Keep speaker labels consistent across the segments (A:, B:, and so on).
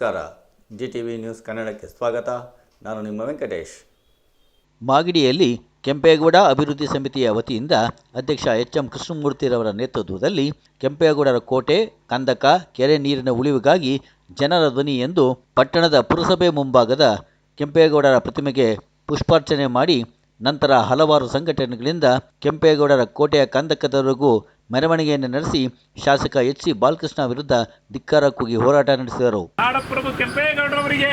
A: ನಮಸ್ಕಾರ. G T V news ಕನ್ನಡಕ್ಕೆ ಸ್ವಾಗತ. ನಾನು ನಿಮ್ಮ ವೆಂಕಟೇಶ್.
B: ಮಾಗಡಿಯಲ್ಲಿ ಕೆಂಪೇಗೌಡ ಅಭಿವೃದ್ಧಿ ಸಮಿತಿಯ ವತಿಯಿಂದ ಅಧ್ಯಕ್ಷ ಎಚ್ ಎಂ ಕೃಷ್ಣಮೂರ್ತಿರವರ ನೇತೃತ್ವದಲ್ಲಿ ಕೆಂಪೇಗೌಡರ ಕೋಟೆ, ಕಂದಕ, ಕೆರೆ ನೀರಿನ ಉಳಿವಿಗಾಗಿ ಜನರ ಧ್ವನಿ ಎಂದು ಪಟ್ಟಣದ ಪುರಸಭೆ ಮುಂಭಾಗದ ಕೆಂಪೇಗೌಡರ ಪ್ರತಿಮೆಗೆ ಪುಷ್ಪಾರ್ಚನೆ ಮಾಡಿ ನಂತರ ಹಲವಾರು ಸಂಘಟನೆಗಳಿಂದ ಕೆಂಪೇಗೌಡರ ಕೋಟೆಯ ಕಂದಕದವರೆಗೂ ಮೆರವಣಿಗೆಯನ್ನು ನಡೆಸಿ ಶಾಸಕ ಎಚ್ ಸಿ ಬಾಲಕೃಷ್ಣ ವಿರುದ್ಧ ಧಿಕ್ಕಾರ ಕೂಗಿ ಹೋರಾಟ ನಡೆಸಿದರು.
C: ಕೆಂಪೇಗೌಡರವರಿಗೆ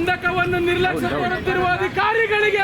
C: ಕಂದಕವನ್ನು ನಿರ್ಲಕ್ಷ್ಯ ಮಾಡುತ್ತಿರುವ ಅಧಿಕಾರಿಗಳಿಗೆ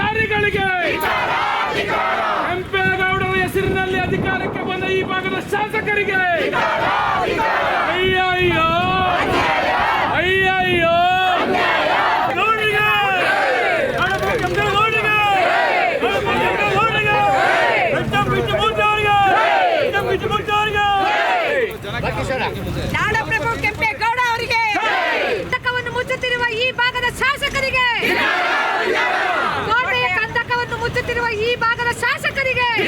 C: ಅಧಿಕಾರಿಗಳಿಗೆ ಕೆಂಪೇಗೌಡರ ಹೆಸರಿನಲ್ಲಿ ಅಧಿಕಾರಕ್ಕೆ ಬಂದ ಈ ಭಾಗದ ಶಾಸಕರಿಗೆ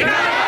D: अधिकार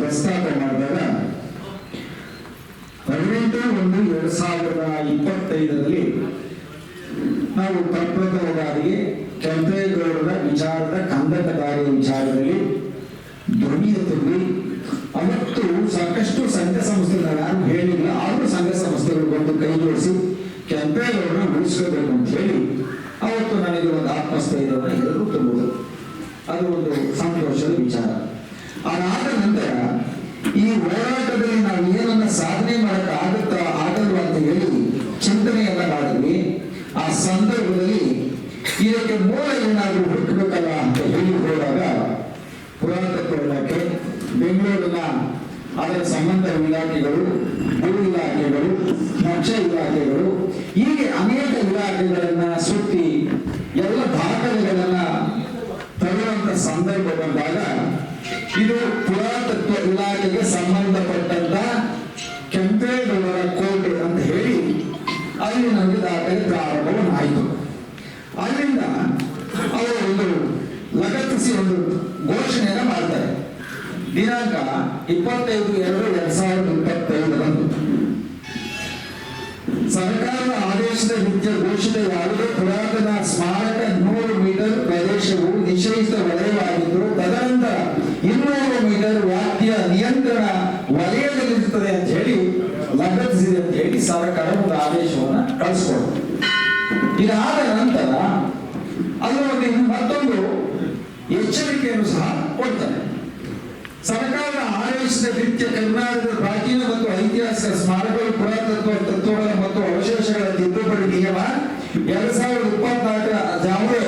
D: ಪ್ರಸ್ತಾಪ ಮಾಡಿದಾಗ ಹದಿನೆಂಟು ಒಂದು ಎರಡ್ ಸಾವಿರದ ಇಪ್ಪತ್ತೈದರಲ್ಲಿ ನಾವು ತತ್ವದವರಾಗಿ ಕೆಂಪೇಗೌಡರ ವಿಚಾರದ ಕಂದಕಕಾರಿಯ ವಿಚಾರದಲ್ಲಿ ಧ್ವನಿ ತುಂಬಿ ಅವತ್ತು ಸಾಕಷ್ಟು ಸಂಘ ಸಂಸ್ಥೆಗಳು, ಯಾರು ಹೇಳಿಲ್ಲ, ಆದರೂ ಸಂಘ ಸಂಸ್ಥೆಗಳು ಬಂದು ಕೈ ಜೋಡಿಸಿ ಕೆಂಪೇಗೌಡರನ್ನ ಉಳಿಸ್ಕೋಬೇಕು ಅಂತ ಹೇಳಿ ಅವತ್ತು ನನಗೆ ಒಂದು ಆತ್ಮಸ್ಥೈರ್ಯವನ್ನು ಹೇಳಲು ತುಂಬುದು ಅದು ಒಂದು ಸಂತೋಷದ ವಿಚಾರ. ಅದಾದ ನಂತರ ಈ ಹೋರಾಟದಲ್ಲಿ ನಾವು ಏನನ್ನ ಸಾಧನೆ ಮಾಡಕ್ಕೆ ಆಗುತ್ತಾ ಆಗಲ್ವಾ ಅಂತ ಹೇಳಿ ಚಿಂತನೆಯನ್ನ ಮಾಡಿದ್ವಿ. ಆ ಸಂದರ್ಭದಲ್ಲಿ ಇದಕ್ಕೆ ಮೂಲ ಏನಾದರೂ ಹುಟ್ಟಬೇಕಲ್ಲ ಅಂತ ಹೇಳಿ ಹೋದಾಗ ಪುರಾತತ್ವ ಇಲಾಖೆ ಬೆಂಗಳೂರಿನ ಅದರ ಸಂಬಂಧ ಇಲಾಖೆಗಳು, ಭೂ ಇಲಾಖೆಗಳು ಮೋಕ್ಷ ಇಲಾಖೆಗಳು, ಹೀಗೆ ಅನೇಕ ಇಲಾಖೆಗಳನ್ನ ಸುತ್ತಿ ಎಲ್ಲ ದಾಖಲೆಗಳನ್ನ ತರುವಂತ ಸಂದರ್ಭ ಬಂದಾಗ ಇದು ಪುರಾತತ್ವ ಇಲಾಖೆಗೆ ಸಂಬಂಧಪಟ್ಟಂತ ಕೆಂಪೇಗೌಡರ ಕೋಟೆ ಅಂತ ಹೇಳಿ ಅಲ್ಲಿ ನಮಗೆ ದಾಖಲೆ ಪ್ರಾರಂಭವನ್ನಾಯಿತು ಅಲ್ಲಿಂದ ಅವರು ಒಂದು ಲಗತ್ತಿಸಿ ಒಂದು ಘೋಷಣೆಯನ್ನು ಮಾಡ್ತಾರೆ. ದಿನಾಂಕ ಇಪ್ಪತ್ತೈದು ಎರಡು ಎರಡ್ ಸಾವಿರದ ಇಪ್ಪತ್ತೈದರಂದು ಸರ್ಕಾರದ ಆದೇಶದ ವಿದ್ಯೆ ಘೋಷಿತ ಯಾವುದೇ ಪುರಾತನ ಸ್ಮಾರಕ ಲಗತ್ತಿಸಿದೆ ಸಾವಿರ ಒಂದು ಆದೇಶವನ್ನು ಕಳಿಸ್ಕೊಡ್ತು ಇದಾದ ನಂತರ ಅದರೊಳಗೆ ಮತ್ತೊಂದು ಎಚ್ಚರಿಕೆಯನ್ನು ಸಹ ಕೊಡ್ತಾರೆ. ಸರ್ಕಾರ ಆದೇಶದ ನಿತ್ಯ ಕರ್ನಾಟಕದ ಪ್ರಾಚೀನ ಮತ್ತು ಐತಿಹಾಸಿಕ ಸ್ಮಾರಕಗಳು ಪುರಾತತ್ವ, ತತ್ವಗಳ ಮತ್ತು ಅವಶೇಷಗಳ ತಿದ್ದುಪಡಿ ನಿಯಮ ಎರಡ್ ಸಾವಿರದ ಇಪ್ಪತ್ನಾಲ್ಕರ ಯಾವುದೇ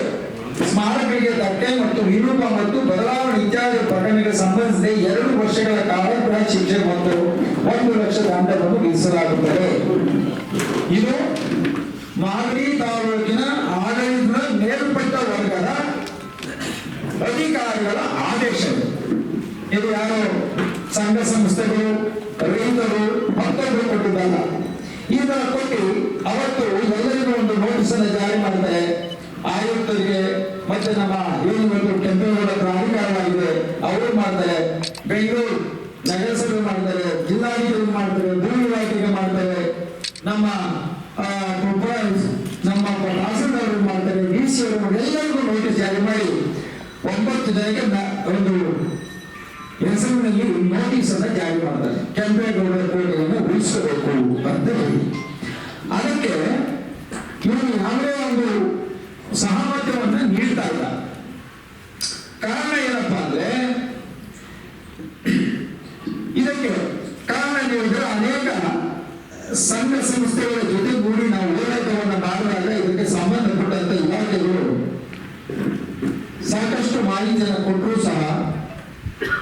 D: ಧಕ್ಕೆ ಮತ್ತು ವಿರೂಪ ಮತ್ತು ಬದಲಾವಣೆ ಇತ್ಯಾದಿ ಪ್ರಕರಣಗಳ ಸಂಬಂಧಿಸಿದ ಎರಡು ವರ್ಷಗಳ ಕಾರಾಗೃಹ ಶಿಕ್ಷೆ ಮತ್ತು ಒಂದು ಲಕ್ಷ ದಂಡವನ್ನು ವಿಧಿಸಲಾಗುತ್ತದೆ. ಇದು ಮಾಗಡಿ ತಾಲೂಕಿನ ಆಡಳಿತದ ಮೇಲ್ಪಟ್ಟ ವರ್ಗದ ಅಧಿಕಾರಿಗಳ ಆದೇಶ. ಇದು ಯಾರು? ಸಂಘ ಸಂಸ್ಥೆಗಳು, ರೈತರು ಮತ್ತೊಬ್ಬರು ಕೊಟ್ಟಿದ್ದಲ್ಲ ಇದರ ಕೊಟ್ಟು ಅವತ್ತು ಎಲ್ಲರಿಗೂ ಒಂದು ನೋಟಿಸ್ ಅನ್ನು ಜಾರಿ ಮಾಡ್ತಾರೆ ಆಯುಕ್ತರಿಗೆ ಮತ್ತೆ ನಮ್ಮ ಏನು ಇವತ್ತು ಕೆಂಪೇಗೌಡ ಪ್ರಾಧಿಕಾರವಾಗಿದೆ ಅವರು ಮಾಡ್ತಾರೆ? ಬೆಂಗಳೂರು ನಗರಸಭೆ ಮಾಡ್ತಾರೆ, ಜಿಲ್ಲಾಧಿಕಾರಿ ಮಾಡ್ತಾರೆ ಭೂ ಇಲಾಖೆಗೆ ಮಾಡ್ತಾರೆ. ನಮ್ಮ ನಮ್ಮ ತಹಸೀಲ್ದಾರ್ ಮಾಡ್ತಾರೆ, ಡಿ ಸಿ ಅವರು ಎಲ್ಲರಿಗೂ ನೋಟಿಸ್ ಜಾರಿ ಮಾಡಿ ಒಂಬತ್ತು ಜನಕ್ಕೆ ಒಂದು ಹೆಸರಿನಲ್ಲಿ ನೋಟಿಸ್ ಅನ್ನ ಜಾರಿ ಮಾಡ್ತಾರೆ ಕೆಂಪೇಗೌಡ ಕೋಟೆಯನ್ನು ಉಳಿಸಬೇಕು ಅಂತ ಹೇಳಿ. ಅದಕ್ಕೆ ಇವರು ಯಾವುದೇ ಒಂದು ಸಹಮತವನ್ನ ನೀಡ್ತಾ ಇಲ್ಲ ಕಾರಣ ಏನಪ್ಪಾ ಅಂದ್ರೆ ಇದಕ್ಕೆ ಕಾರಣ ನೀಡಿದ್ರೆ ಅನೇಕ ಸಂಘ ಸಂಸ್ಥೆಗಳ ಜೊತೆಗೂಡಿ ನಾವು ಹೋರಾಟವನ್ನು ಮಾಡಿದಾಗ ಇದಕ್ಕೆ ಸಂಬಂಧಪಟ್ಟಂತ ಇಲಾಖೆಗಳು ಸಾಕಷ್ಟು ಮಾಹಿತಿಯನ್ನು ಕೊಟ್ಟರು ಸಹ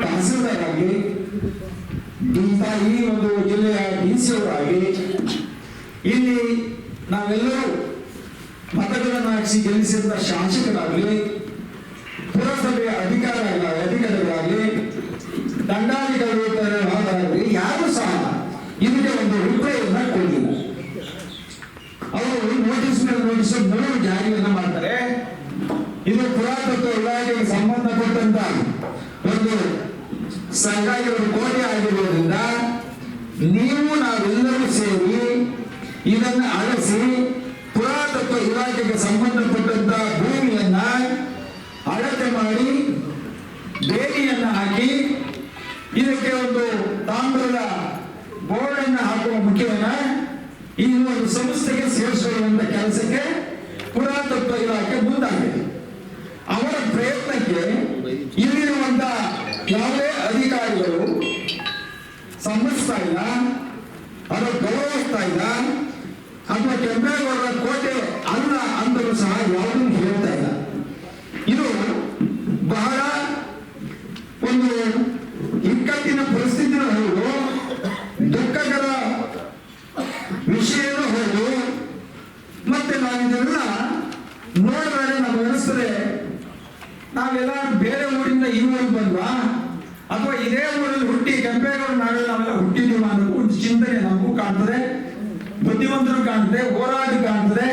D: ತಹಸೀಲ್ದಾರ್ ಆಗಿ ಡಿ- ಈ ಒಂದು ಜಿಲ್ಲೆಯ ಡಿ ಸಿ ಅವರಾಗಿ ಇಲ್ಲಿ ನಾವೆಲ್ಲರೂ ಮತಗಳನ್ನು ಹಾಕಿಸಿ ಗೆಲ್ಲಿಸಿದ ಶಾಸಕರಾಗಲಿ ಪುರಸಭೆಯ ಅಧಿಕಾರ ಅಧಿಕಾರಿಗಳಾಗಲಿ ದಂಡಾಧಿಕಾರಿಗಳಾಗಲಿ ಯಾರು ಸಹ ಇದಕ್ಕೆ ಒಂದು ರಿಪ್ಲೈಯನ್ನ ಕೊಡಲಿಲ್ಲ ಅವರು ನೋಟಿಸ್ ಮೂರು ಜಾರಿಯನ್ನ ಮಾಡ್ತಾರೆ. ಇದು ಪುರಾತತ್ವ ಇಲಾಖೆಗೆ ಸಂಬಂಧಪಟ್ಟಂತ ಒಂದು ಸರ್ಕಾರಿ ಒಂದು ಕೋಟೆ ಆಗಿರುವುದರಿಂದ ನೀವು ನಾವೆಲ್ಲರೂ ಸೇರಿ ಇದನ್ನ ಅಳಿಸಿ ಪುರಾತತ್ವ ಇಲಾಖೆಗೆ ಸಂಬಂಧಪಟ್ಟಂತ ಭೂಮಿಯನ್ನ ಅಳತೆ ಮಾಡಿ ಬೇಲಿಯನ್ನ ಹಾಕಿ ಇದಕ್ಕೆ ಒಂದು ತಾಮ್ರದ ಬೋರ್ಡ್ ಹಾಕುವ ಮುಖ್ಯವನ್ನ ಈ ಒಂದು ಸಂಸ್ಥೆಗೆ ಸೇರಿಸುವಂತ ಕೆಲಸಕ್ಕೆ ಪುರಾತತ್ವ ಇಲಾಖೆ ಮುಂದಾಗಿದೆ. ಅವರ ಪ್ರಯತ್ನಕ್ಕೆ ಇಲ್ಲಿರುವಂತ ಯಾವುದೇ ಅಧಿಕಾರಿಗಳು ಸಂಬಂಧಿಸ್ತಾ ಇಲ್ಲ ಅದು ಗೌರವಿಸ್ತಾ ಇಲ್ಲ, ಅಥವಾ ಕೆಂಪೇಗೌಡರ ಕೋಟೆ ಅಲ್ಲ ಅಂದರೂ ಸಹ ಯಾವುದೂ ಹೇಳ್ತಾ ಇಲ್ಲ ಇದು ಬಹಳ ಒಂದು ಇಕ್ಕಟ್ಟಿನ ಪರಿಸ್ಥಿತಿನೂ ಹೌದು ದುಃಖಕರ ವಿಷಯನೂ ಹೌದು ಮತ್ತೆ ನಾವು ಇದೆಲ್ಲ ನೋಡಿದ್ರೆ ನಮ್ಗೆ ಅನಿಸ್ತದೆ, ನಾವೆಲ್ಲ ಬೇರೆ ಊರಿಂದ ಈ ಊರಿಗೆ ಬಂದ್ವಾ? ಅಥವಾ ಇದೇ ಊರಲ್ಲಿ ಹುಟ್ಟಿ ಕೆಂಪೇಗೌಡ ನಾವೆಲ್ಲ ಹುಟ್ಟಿದೀವ ಅನ್ನೋ ಒಂದು ಚಿಂತನೆ ನಮಗೂ ಕಾಣ್ತದೆ, ಬುದ್ಧಿವಂತರು ಕಾಣ್ತದೆ, ಹೋರಾಟ ಕಾಣ್ತದೆ.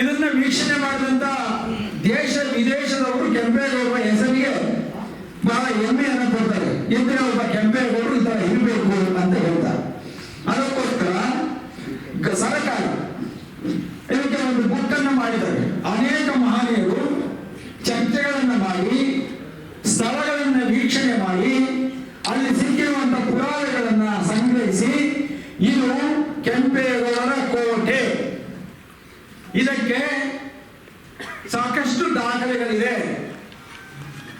D: ಇದನ್ನ ವೀಕ್ಷಣೆ ಮಾಡಿದಂತ ದೇಶ ವಿದೇಶದವರು ಕೆಂಪೇಗೌಡರ ಹೆಸರಿಗೆ ಬಹಳ ಹೆಮ್ಮೆಯನ್ನು ಕೊಡ್ತಾರೆ. ಇಂದಿನ ಒಬ್ಬ ಕೆಂಪೇಗೌಡರು ಈ ತರ ಇರಬೇಕು ಅಂತ ಹೇಳ್ತಾರೆ. ಅದಕ್ಕೋಸ್ಕರ ಸರ್ಕಾರ ಒಂದು ಅನ್ನು ಮಾಡಿದ್ದಾರೆ ಅನೇಕ ಮಹನೀಯರು ಚರ್ಚೆಗಳನ್ನು ಮಾಡಿ ಸ್ಥಳಗಳನ್ನು ವೀಕ್ಷಣೆ ಮಾಡಿ ಅಲ್ಲಿ ಸಿಕ್ಕಿರುವಂತಹ ಪುರಾವೆಗಳನ್ನ ಸಂಗ್ರಹಿಸಿ ಇದು ಕೆಂಪೇಗೌಡರ ಕೋಟೆ ಇದಕ್ಕೆ ಸಾಕಷ್ಟು ದಾಖಲೆಗಳಿದೆ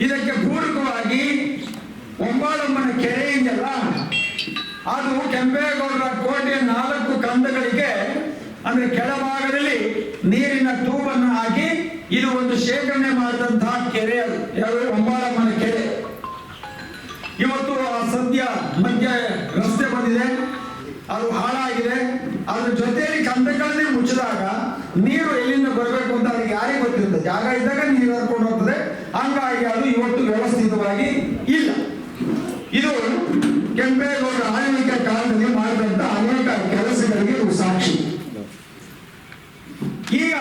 D: ಇದಕ್ಕೆ ಪೂರಕವಾಗಿ ಒಂಬಾಳಮ್ಮನ ಕೆರೆ ಇದೆಯಲ್ಲ ಅದು ಕೆಂಪೇಗೌಡರ ಕೋಟೆಯ ನಾಲ್ಕು ಕಂದಗಳಿಗೆ ಅಂದ್ರೆ ಕೆಳಭಾಗದಲ್ಲಿ ನೀರಿನ ಟ್ಯೂಬನ್ನು ಹಾಕಿ ಇದು ಒಂದು ಶೇಖರಣೆ ಮಾಡಿದಂತಹ ಕೆರೆ ಯಾವುದು? ಒಂಬಾಳಮ್ಮನ ಕೆರೆ. ಇವತ್ತು ಆ ಸದ್ಯ ಮಧ್ಯ ರಸ್ತೆ ಬಂದಿದೆ. ಅದು ಹಾಳಾಗಿದೆ. ಅದ್ರ ಜೊತೆಯಲ್ಲಿ ಕಂದಕಲ್ಲಿ ಮುಚ್ಚಿದಾಗ ನೀರು ಎಲ್ಲಿಂದ ಬರಬೇಕು ಅಂತ ಅದಕ್ಕೆ ಯಾರಿಗೆ ಗೊತ್ತಿರುತ್ತೆ ಜಾಗ ಇದ್ದಾಗ ನೀರು ಹರ್ಕೊಂಡು ಹೋಗ್ತದೆ ಹಂಗಾಗಿ ಅದು ಇವತ್ತು ವ್ಯವಸ್ಥಿತವಾಗಿ ಇಲ್ಲ ಇದು ಕೆಂಪೇಗೌಡರ ಆಳ್ವಿಕೆ ಕಾಲದಲ್ಲಿ ಮಾಡಿದಂತ ಅನೇಕ ಕೆಲಸಗಳಿಗೆ ಇದು ಸಾಕ್ಷಿ ಈಗ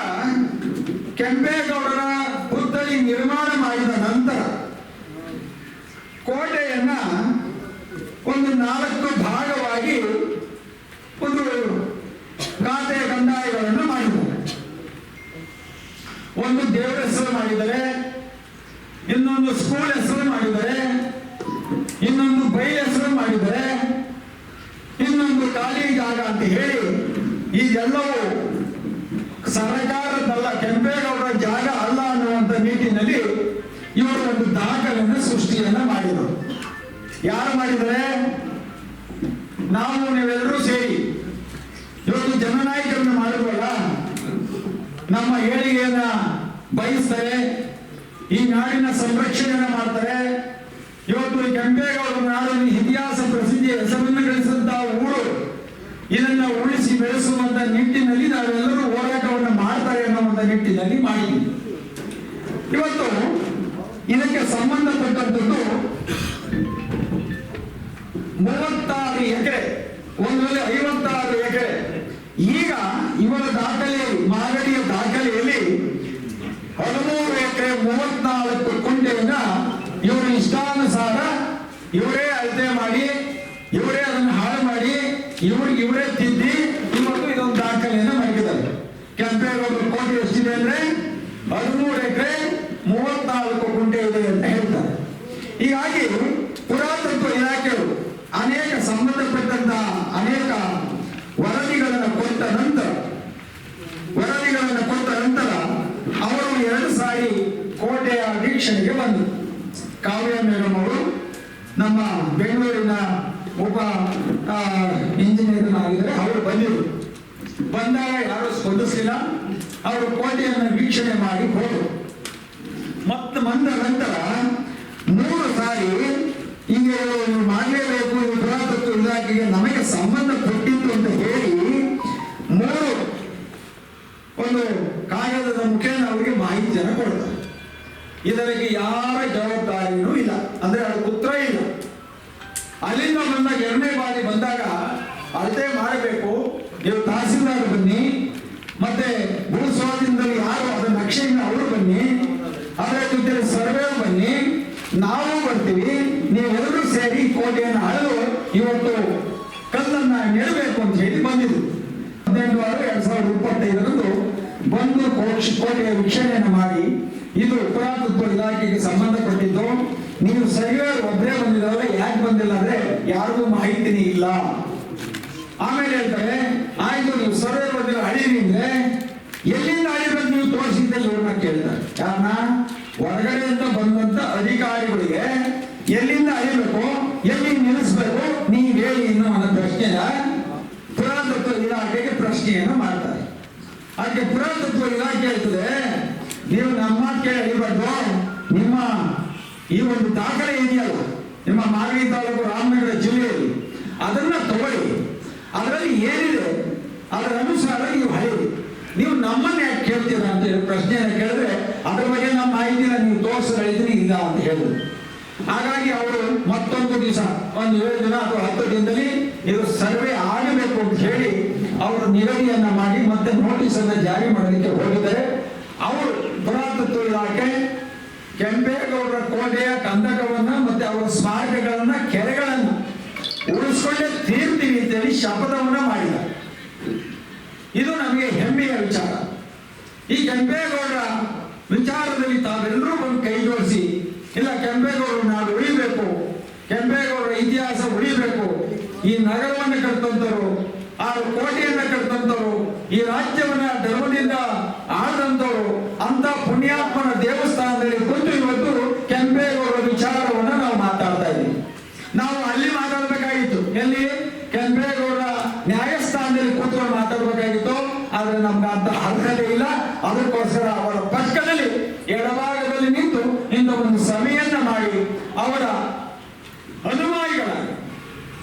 D: ಕೆಂಪೇಗೌಡರ ಪುತ್ಥಳಿ ನಿರ್ಮಾಣ ಮಾಡಿದ ನಂತರ ಕೋಟೆಯನ್ನ ಒಂದು ನಾಲ್ಕು ಭಾಗವಾಗಿ ಒಂದು ಖಾತೆ ಕಂದಾಯಗಳನ್ನು ಮಾಡಿದ್ದಾರೆ ಒಂದು ದೇವರ ಹೆಸರು ಮಾಡಿದ್ದಾರೆ ಇನ್ನೊಂದು ಸ್ಕೂಲ್ ಹೆಸರು ಮಾಡಿದ್ದಾರೆ ಇನ್ನೊಂದು ಬೈ ಹೆಸರು ಮಾಡಿದ್ದಾರೆ ಇನ್ನೊಂದು ಖಾಲಿ ಜಾಗ ಅಂತ ಹೇಳಿ ಇದೆಲ್ಲವೂ ಸರ್ಕಾರದಲ್ಲ ಕೆಂಪೇಗೌಡರ ಜಾಗ ಅಲ್ಲ ಅನ್ನುವಂತ ನಿಟ್ಟಿನಲ್ಲಿ ಇವರು ಒಂದು ದಾಖಲೆಯನ್ನು, ಸೃಷ್ಟಿಯನ್ನ ಮಾಡಿದರು. ಯಾರು ಮಾಡಿದರೆ ನಾವು, ನೀವೆಲ್ಲರೂ ಸೇರಿ. ಇವತ್ತು ಜನನಾಯಕರನ್ನು ಮಾಡಿದ್ವಲ್ಲ ನಮ್ಮ ಏಳಿಗೆಯನ್ನ ಬಯಸ್ತಾರೆ, ಈ ನಾಡಿನ ಸಂರಕ್ಷಣೆಯನ್ನ ಮಾಡ್ತಾರೆ. ಇವತ್ತು ಈ ಕೆಂಪೇಗೌಡರ ನಾಡಿನ ಇತಿಹಾಸ ಪ್ರಸಿದ್ಧಿ ಹೆಸರನ್ನು ಗಳಿಸಿದಂತಹ ಊರು, ಇದನ್ನ ಉಳಿಸಿ ಬೆಳೆಸುವಂತ ನಿಟ್ಟಿನಲ್ಲಿ ನಾವೆಲ್ಲರೂ ಹೋರಾಟವನ್ನು ಮಾಡ್ತಾರೆ ಅನ್ನುವಂತ ನಿಟ್ಟಿನಲ್ಲಿ ಮಾಡಿದ್ವಿ ಇವತ್ತು ಇದಕ್ಕೆ ಸಂಬಂಧಪಟ್ಟಂತದ್ದು ಮೂವತ್ತಾರು ಎಕರೆ ಒಂದರಲ್ಲಿ ಐವತ್ತಾರು ಎಕರೆ ಈಗ ಇವರ ದಾಖಲೆಯಲ್ಲಿ ಮಾಗಡಿಯ ದಾಖಲೆಯಲ್ಲಿ ಹದಿಮೂರು ಎಕರೆ ಮೂವತ್ನಾಲ್ಕು ಕುಂಟೆಯನ್ನ ಇವರು ಇಷ್ಟಾನುಸಾರ ಇವರೇ ಅಳತೆ ಮಾಡಿ ಇವರೇ ಅದನ್ನು ಹಾಳು ಮಾಡಿ ಇವ್ರಿಗೆ ಇವರೇ ತಿದ್ದಿ ಇವತ್ತು ಇದೊಂದು ದಾಖಲೆಯನ್ನು ಮಾಡಿದ್ದಾರೆ ಕೆಂಪೇಗೌಡರ ಕೋಟೆ ಎಷ್ಟಿದೆ ಅಂದ್ರೆ ಹದಿಮೂರು ಎಕರೆ ಮೂವತ್ನಾಲ್ಕು ಕುಂಟೆ ಇದೆ ಅಂತ ಹೇಳ್ತಾರೆ ಹೀಗಾಗಿ ಪುರಾತತ್ವ ಇಲಾಖೆಯು ಅನೇಕ ಸಂಬಂಧಪಟ್ಟಂತಹ ಅನೇಕ ವರದಿಗಳನ್ನು ಕೊಟ್ಟ ನಂತರ, ವರದಿಗಳನ್ನು ಕೊಟ್ಟ ನಂತರ ಅವರು ಎರಡು ಸಾರಿ ಕೋಟೆಯ ವೀಕ್ಷಣೆಗೆ ಬಂದರು. ಕಾವ್ಯ ಮೇಡಮ್ ಅವರು ನಮ್ಮ ಬೆಂಗಳೂರಿನ ಒಬ್ಬ ಇಂಜಿನಿಯರ್ ಆಗಿದ್ದಾರೆ ಅವರು ಬಂದಿದ್ರು ಬಂದಾಗ ಯಾರು ಸ್ಪಂದಿಸಲಿಲ್ಲ ಅವರು ಕೋಟೆಯನ್ನು ವೀಕ್ಷಣೆ ಮಾಡಿ ಹೋದರು. ಮತ್ತೆ ಬಂದ ನಂತರ ಮೂರು ಸಾರಿ ಈಗ ನೀವು ಮಾಡಲೇಬೇಕು ಇದು ಪುರಾತತ್ವ ಇಲಾಖೆಗೆ ನಮಗೆ ಸಂಬಂಧಪಟ್ಟಿತ್ತು ಅಂತ ಹೇಳಿ ಮೂರು ಒಂದು ಕಾಗದದ ಮುಖೇನ ಅವರಿಗೆ ಮಾಹಿತಿಯನ್ನು ಕೊಡ್ತಾರೆ. ಇದರಿಗೆ ಯಾರ ಜವಾಬ್ದಾರಿಯೂ ಇಲ್ಲ. ಅಂದ್ರೆ ಅದಕ್ಕೆ ಉತ್ತರ ಇಲ್ಲ. ಅಲ್ಲಿಂದ ಬಂದಾಗ ಎರಡನೇ ಬಾರಿ ಬಂದಾಗ ಅಳತೆ ಮಾಡಬೇಕು. ನೀವು ತಹಸೀಲ್ದಾರ್ ಬನ್ನಿ. ಮತ್ತೆ ಭೂ ಸ್ವಾಧೀನದಲ್ಲಿ ಯಾರು ಅದರ ನಕ್ಷೆಯಿಂದ ಅವರು ಬನ್ನಿ. ಅದರ ಜೊತೆ ಸರ್ವೆ ಬನ್ನಿ. ನಾವು ಬರ್ತೀವಿ. ನೀವೆಲ್ಲರೂ ಸೇರಿ ಕೋಟೆಯನ್ನು ಅಳೆದು ಇವತ್ತು ನೆಡಬೇಕು ಅಂತ ಹೇಳಿ ಬಂದಿದ್ದು. ಹದಿನೆಂಟು ಆರು ಎರಡ್ ಸಾವಿರದ ಇಪ್ಪತ್ತೈದರಂದು ಬಂದು ಕೋಟಿ ಕೋಟೆಯ ವೀಕ್ಷಣೆಯನ್ನು ಮಾಡಿ, ಇದು ಪುರಾತತ್ವ ಇಲಾಖೆಗೆ ಸಂಬಂಧಪಟ್ಟಿದ್ದು, ನೀವು ಸರಿಯಾಗಿ ಒಬ್ಬರೇ ಬಂದಿದ್ದಾರೆ ಯಾಕೆ ಬಂದಿಲ್ಲ ಅಂದ್ರೆ ಯಾರಿಗೂ ಮಾಹಿತಿನೇ ಇಲ್ಲ. ಆಮೇಲೆ ಹೇಳ್ತಾರೆ, ಆಯ್ತು, ನೀವು ಸರ್ವೇ ಬಂದಿರೋ ಅಳಿರಿ ಅಂದ್ರೆ ಎಲ್ಲಿಂದ ಅಳಿಬೇಕು ನೀವು ತೋರಿಸಿದ್ದಲ್ಲಿ ಇವ್ರನ್ನ ಕೇಳ್ತಾರೆ. ಕಾರಣ ಹೊರಗಡೆಯಿಂದ ಬಂದಂತ ಅಧಿಕಾರಿಗಳಿಗೆ ಎಲ್ಲಿಂದ ಅಳಿಬೇಕು ಎಲ್ಲಿ ನಿಲ್ಲಿಸ್ಬೇಕು ನೀವು ಹೇಳಿ ಇನ್ನು ಅನ್ನೋ ಪ್ರಶ್ನೆಯ ಪುರಾತತ್ವ ಪ್ರಶ್ನೆಯನ್ನು ಮಾಡ್ತಾರೆ. ಅದಕ್ಕೆ ಪುರಾತತ್ವ ಇಲಾಖೆ ಹೇಳ್ತದೆ ನೀವು ನಮ್ಮ ಕೇಳಿಬಾರ್ದು ನಿಮ್ಮ ಈ ಒಂದು ದಾಖಲೆ ಇದೆಯಲ್ಲ, ನಿಮ್ಮ ಮಾಗಡಿ ತಾಲೂಕು ರಾಮನಗರ ಜಿಲ್ಲೆಯಲ್ಲಿ, ಅದನ್ನ ತಗೊಳ್ಳಿ. ಅದರಲ್ಲಿ ಏನಿದೆ, ಅದರ ಅನುಸಾರ ನೀವು ಹೇಳಿ ನೀವು ನಮ್ಮನ್ನ ಯಾಕೆ ಕೇಳ್ತೀರಾ ಅಂತ ಹೇಳಿ ಪ್ರಶ್ನೆಯನ್ನು ಕೇಳಿದ್ರೆ, ಅದ್ರ ಬಗ್ಗೆ ನಮ್ಮ ಮಾಹಿತಿನ ನೀವು ಹೇಳ್ತೀನಿ ಇಲ್ಲ ಅಂತ ಹೇಳಿದ್ರು ಹಾಗಾಗಿ ಅವರು ಮತ್ತೊಂದು ದಿವಸ, ಒಂದು ಏಳು ದಿನ ಅಥವಾ ಹತ್ತು ದಿನದಲ್ಲಿ ಇದು ಸರ್ವೆ ಹೇಳಿ ಅವರು ನಿಗದಿಯನ್ನ ಮಾಡಿ ಮತ್ತೆ ನೋಟಿಸ್ ಅನ್ನ ಜಾರಿ ಮಾಡಲಿಕ್ಕೆ ಹೋಗಿದ್ದಾರೆ. ಅವರು ಪುರಾತತ್ವ ಇಲಾಖೆ ಕೆಂಪೇಗೌಡರ ಕೋಟೆಯ ಕಂದಕವನ್ನ ಮತ್ತೆ ಅವರ ಸ್ಮಾರಕಗಳನ್ನ, ಕೆರೆಗಳನ್ನ ಉಳಿಸ್ಕೊಂಡೆ ತೀರ್ತೀವಿ ಅಂತೇಳಿ ಶಪಥವನ್ನ ಮಾಡಿದ್ದಾರೆ. ಇದು ನಮಗೆ ಹೆಮ್ಮೆಯ ವಿಚಾರ. ಈ ಕೆಂಪೇಗೌಡರ ವಿಚಾರದಲ್ಲಿ ತಾವೆಲ್ಲರೂ ಬಂದು ಕೈ ಜೋಡಿಸಿ, ಇಲ್ಲ ಕೆಂಪೇಗೌಡರು ನಾಡು ಉಳಿಬೇಕು, ಕೆಂಪೇಗೌಡರ ಇತಿಹಾಸ ಉಳಿಬೇಕು, ಈ ನಗರವನ್ನು ಕಟ್ತಂತರು ಆರು ಕೋಟೆಯನ್ನ ಕಟ್ಟಂತವರು ಈ ರಾಜ್ಯವನ್ನ ಧರ್ಮದಿಂದ ಆಡಂತವರು ಅಂತ ಪುಣ್ಯಾತ್ಮನ ದೇವಸ್ಥಾನದಲ್ಲಿ ಕುಂತು ಇವತ್ತು ಕೆಂಪೇಗೌಡರ ವಿಚಾರವನ್ನ ನಾವು ಮಾತಾಡ್ತಾ ಇದ್ದೀವಿ. ನಾವು ಅಲ್ಲಿ ಮಾತಾಡ್ಬೇಕಾಗಿತ್ತು. ಎಲ್ಲಿ? ಕೆಂಪೇಗೌಡರ ನ್ಯಾಯಸ್ಥಾನದಲ್ಲಿ ಕೂತ್ಕೊಂಡು ಮಾತಾಡ್ಬೇಕಾಗಿತ್ತು. ಆದ್ರೆ ನಮ್ಗೆ ಅಂತ ಅರ್ಹತೆ ಇಲ್ಲ. ಅದಕ್ಕೋಸ್ಕರ ಅವರ ಪಕ್ಕದಲ್ಲಿ ಎಡಭಾಗದಲ್ಲಿ ನಿಂತು ಇಂಥ ಒಂದು ಸಭೆಯನ್ನ ಮಾಡಿ ಅವರ ಅನುಮಾನಿಗಳಾಗಿ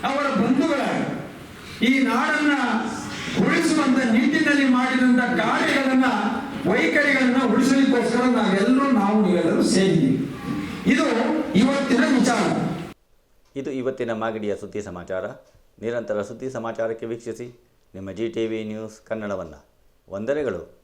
D: ಅವರ ಬಂಧುಗಳಾಗಿ ಈ ನಾಡನ್ನ ಉಳಿಸುವಂತ ನಿಟ್ಟಿನಲ್ಲಿ ಮಾಡಿದಂತ ಕಾರ್ಯಗಳನ್ನ, ವೈಖರಿಗಳನ್ನ ಉಳಿಸಲಿಕ್ಕೋಸ್ಕರ ನಾವೆಲ್ಲರೂ ನಾವು ನೀವೆಲ್ಲರೂ ಸೇರಿದ್ದೀವಿ ಇದು ಇವತ್ತಿನ ವಿಚಾರ.
A: ಇದು ಇವತ್ತಿನ ಮಾಗಡಿಯ ಸುದ್ದಿ ಸಮಾಚಾರ. ನಿರಂತರ ಸುದ್ದಿ ಸಮಾಚಾರಕ್ಕೆ ವೀಕ್ಷಿಸಿ. ನಿಮ್ಮ ಜಿ ಟಿ ವಿ ನ್ಯೂಸ್ ಕನ್ನಡವನ್ನು. ವಂದನೆಗಳು.